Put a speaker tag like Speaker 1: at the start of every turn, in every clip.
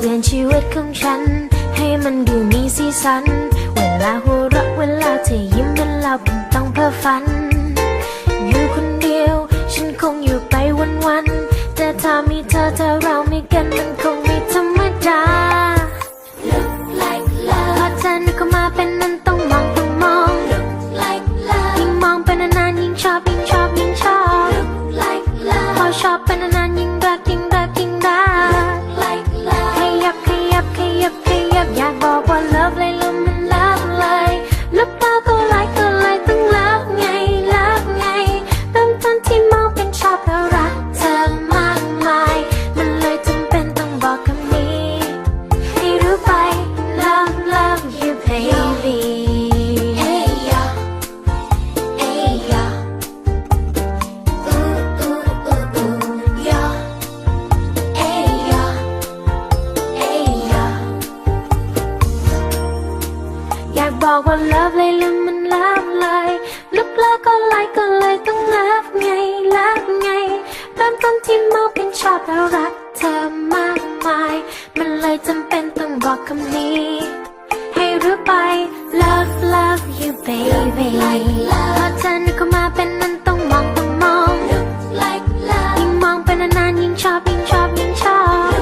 Speaker 1: เธอเปลี่ยนชีวิตของฉัน ให้มันดูมีสีสัน เวลาหัวเราะเวลาเธอยิ้มเป็นเราเป็นต้องเพ้อฝัน อยู่คนเดียว ฉันคงอยู่ไปวันๆแต่ถ้ามีเธอถ้าเรามีกันมันคงไม่ธรรมดา Look like love พอเธอนึกเข้ามาเป็นนั้นต้องมองต้องมอง Look like love ยิ่งมองไปนานๆยิ่งชอบยิ่งชอบยิ่งชอบ Look like love พอชอบไปนาน love เลยแล้วมัน love เลยลุกแล้วก็ไลค์ก็เลยต้อง love ไง love ไงเริ่มต้นที่มองเป็นชอบแล้วรักเธอมากมาย มันเลยจำเป็นต้องบอกคำนี้ ให้รู้ไป love love you baby พอเธอนึกเข้ามาเป็นนั้นต้องมองต้องมองยิ่งมองไปนานๆยิ่งชอบยิ่งชอบยิ่งชอบ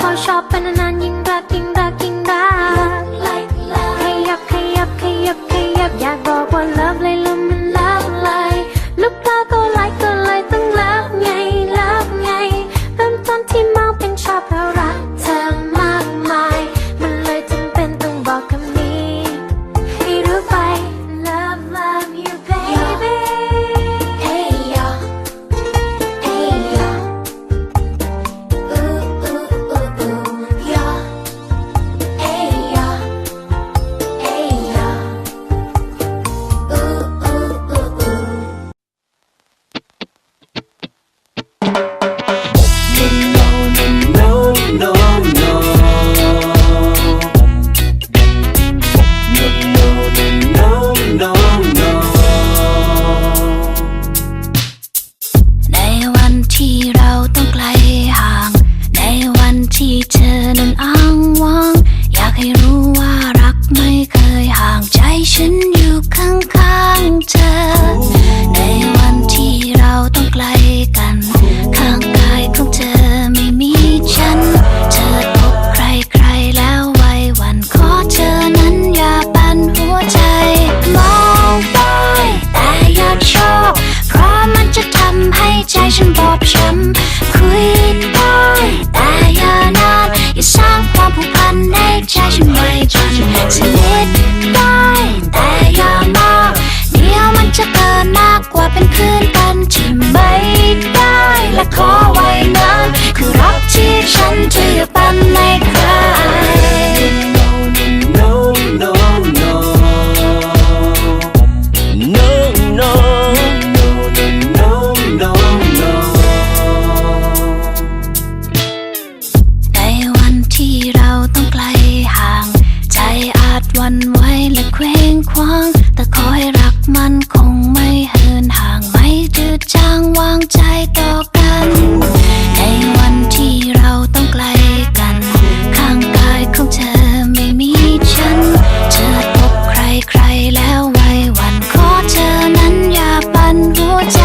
Speaker 1: พอชอบไปนาน ช้ำคุ
Speaker 2: ยได้แต่อย่านานอย่าสร้างความผูกพันในใจฉันไว้จนสนิทาง ใจอาจวันไหวและเคว้งคว้าง แต่ขอให้รักมันคงไม่เหินห่างไม่จืดจางวางใจต่อกัน ในวันที่เราต้องไกลกัน ข้างกายของเธอไม่มีฉัน เธอพบใครใครแล้วไว้วันขอเธอนั้นอย่าปั่นหัวใจ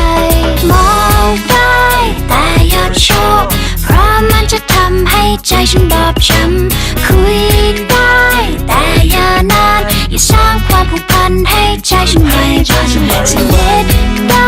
Speaker 2: มองได้แต่อย่าชอบ เพราะมันจะทำให้ใจฉันบอบช้ำคุย สร้างความผูกพันให้ใจฉันไม่จนสนิทได้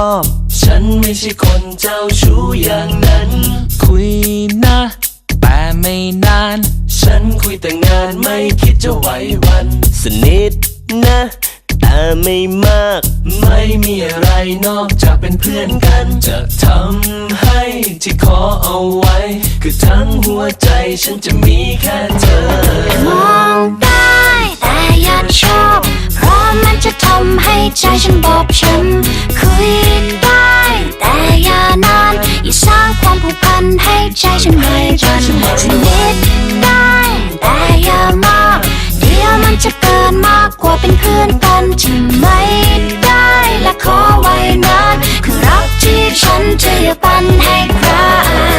Speaker 2: อบ ฉันไม่ใช่คนเจ้าชู้อย่างนั้น คุยนะ แต่ไม่นา
Speaker 3: น
Speaker 4: ฉันคุยแต่งานไม่คิดจะไหววัน
Speaker 5: สนิทนะ แต่ไม่มาก
Speaker 4: ไม่มีอะไรนอกจากเป็นเพื่อนกัน จะทำให้ที่ขอเอาไว้ คือทั้งหัวใจฉันจะมีแค่เธอ
Speaker 2: มองได้แต่ยังชอบ ให้ใจฉันบอบช้ำคุยได้แต่อย่านานอย่าสร้างความผูกพันให้ใจฉันไม่บันสนิทได้แต่อย่ามากเดี๋ยวมันจะเกินมากกว่าเป็นเพื่อนกันที่ไม่ได้และขอไว้นานคือรักที่ฉันจะอย่าปันให้ใคร